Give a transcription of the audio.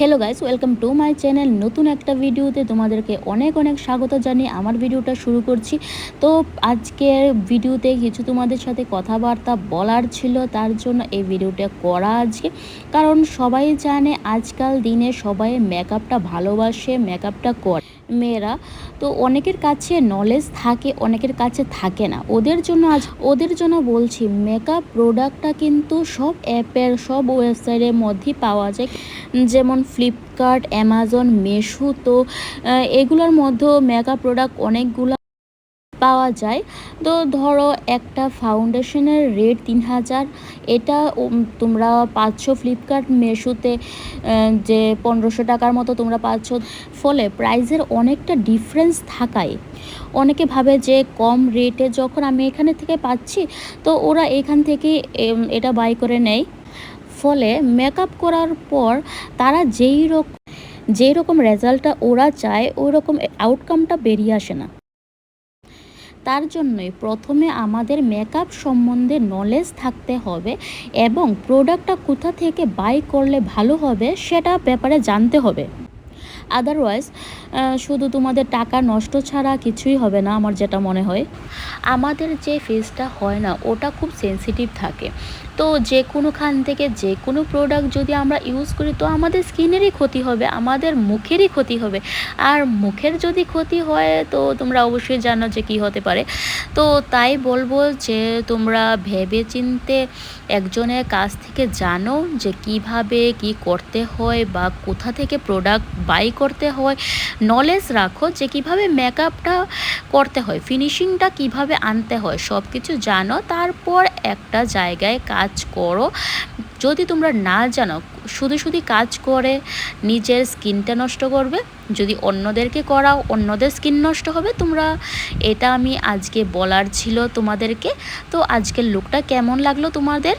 Hello guys welcome to my channel নতুন একটা ভিডিওতে তোমাদেরকে অনেক অনেক স্বাগত জানিয়ে আমার ভিডিওটা শুরু করছি। তো আজকের ভিডিওতে কিছু তোমাদের সাথে কথাবার্তা বলার ছিল, তার জন্য এই ভিডিওটা করা আজকে। কারণ সবাই জানে আজকাল দিনে সবাই মেকআপটা ভালোবাসে মেকআপটা করে। মেয়েরা, তো অনেকের কাছে নলেজ থাকে, অনেকের কাছে থাকে না। ওদের জন্য আজ, ওদের জন্য বলছি মেকআপ প্রোডাক্টটা কিন্তু সব অ্যাপের সব ওয়েবসাইটের মধ্যেই পাওয়া যায়। যেমন ফ্লিপকার্ট অ্যামাজন মেশো তো এগুলোর মধ্যেও মেকআপ প্রোডাক্ট অনেকগুলো পাওয়া যায়। তো ধরো একটা ফাউন্ডেশনের রেট তিন হাজার, এটা তোমরা পাচ্ছ ফ্লিপকার্ট মেশোতে যে পনেরোশো টাকার মতো তোমরা পাচ্ছ, ফলে প্রাইজের অনেকটা ডিফারেন্স থাকায়। অনেকে ভাবে যে কম রেটে যখন আমি এখানে থেকে পাচ্ছি, তো ওরা এখান থেকে এটা বাই করে নেয়। ফলে মেকআপ করার পর তারা যেই রকম যেই রকম রেজাল্টটা ওরা চায়, ওই রকম আউটকামটা বেরিয়ে আসে না। তার জন্যই প্রথমে আমাদের মেকআপ সম্বন্ধে নলেজ থাকতে হবে এবং প্রোডাক্টটা কোথা থেকে বাই করলে ভালো হবে সেটা ব্যাপারে জানতে হবে। আদারওয়াইজ শুধু তোমাদের টাকা নষ্ট ছাড়া কিছুই হবে না আমার যেটা মনে হয়। আমাদের যে ফেসটা হয় না, ওটা খুব সেন্সিটিভ থাকে। তো যে কোনোখান থেকে যে কোনো প্রোডাক্ট যদি আমরা ইউজ করি, তো আমাদের স্কিনেরই ক্ষতি হবে, আমাদের মুখেরই ক্ষতি হবে। আর মুখের যদি ক্ষতি হয়, তো তোমরা অবশ্যই জানো যে কী হতে পারে। তো তাই বলব যে তোমরা ভেবে চিনতে একজনের কাছ থেকে জানো যে কীভাবে কি করতে হয় বা কোথা থেকে প্রোডাক্ট বাই করতে হয়। নলেজ রাখো যে কীভাবে মেকআপটা করতে হয় ফিনিশিংটা কীভাবে আনতে হয় সব কিছু জানো। তারপর একটা জায়গায় কাজ করো। যদি তোমরা না জানো, শুধু শুধু কাজ করে নিজের স্কিনটা নষ্ট করবে। যদি অন্যদেরকে করাও, অন্যদের স্কিন নষ্ট হবে, তোমরা, এটা আমি আজকে বলার ছিল তোমাদেরকে। তো আজকের লুকটা কেমন লাগল তোমাদের?